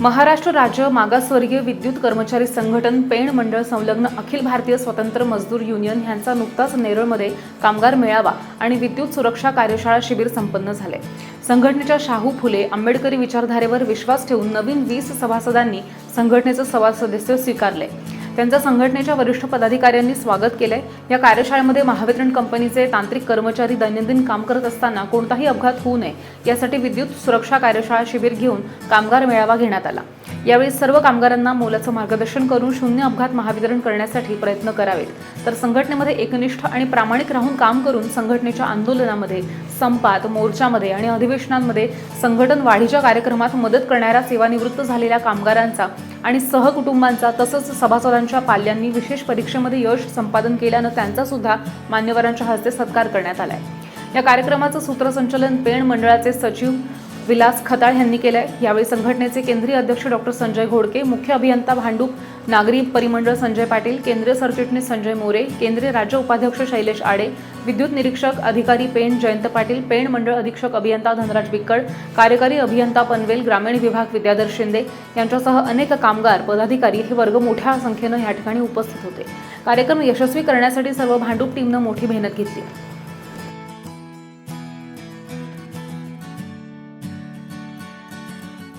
महाराष्ट्र राज्य मागासवर्गीय विद्युत कर्मचारी संघटन पेण मंडळ संलग्न अखिल भारतीय स्वतंत्र मजदूर युनियन यांचा नुकताच नेरळमध्ये कामगार मेळावा आणि विद्युत सुरक्षा कार्यशाळा शिबिर संपन्न झाले. संघटनेच्या शाहू फुले आंबेडकरी विचारधारेवर विश्वास ठेवून नवीन वीस सभासदांनी संघटनेचं सभासदस्य स्वीकारले. त्यांचा संघटनेच्या वरिष्ठ पदाधिकाऱ्यांनी स्वागत केलंय. या कार्यशाळेमध्ये महावितरण कंपनीचे तांत्रिक कर्मचारी दैनंदिन काम करत असताना कोणताही अपघात होऊ नये. यासाठी विद्युत सुरक्षा कार्यशाळा शिबिर घेऊन कामगार मेळावा घेण्यात आला. यावेळी सर्व कामगारांना मोलाचं मार्गदर्शन करून शून्य अपघात महावितरण करण्यासाठी प्रयत्न करावेत. तर संघटनेमध्ये एकनिष्ठ आणि प्रामाणिक राहून काम करून संघटनेच्या आंदोलनामध्ये संपात मोर्चामध्ये आणि अधिवेशनांमध्ये संघटन वाढीच्या कार्यक्रमात मदत करणाऱ्या सेवानिवृत्त झालेल्या कामगारांचा आणि सहकुटुंबांचा तसंच सभासदांच्या पाल्यांनी विशेष परीक्षेमध्ये यश संपादन केल्यानं त्यांचा सुद्धा मान्यवरांच्या हस्ते सत्कार करण्यात आलाय. या कार्यक्रमाचं सूत्रसंचलन पेण मंडळाचे सचिव विलास खताळ यांनी केलं आहे यावेळी संघटनेचे केंद्रीय अध्यक्ष डॉक्टर संजय घोडके मुख्य अभियंता भांडूप नागरी परिमंडळ संजय पाटील केंद्रीय सरचिटणीस संजय मोरे केंद्रीय राज्य उपाध्यक्ष शैलेश आडे विद्युत निरीक्षक अधिकारी पेण जयंत पाटील पेण मंडळ अधीक्षक अभियंता धनराज विक्कड कार्यकारी अभियंता पनवेल ग्रामीण विभाग विद्याधर शिंदे यांच्यासह अनेक कामगार पदाधिकारी हे वर्ग मोठ्या संख्येनं या ठिकाणी उपस्थित होते. कार्यक्रम यशस्वी करण्यासाठी सर्व भांडूप टीमनं मोठी मेहनत घेतली.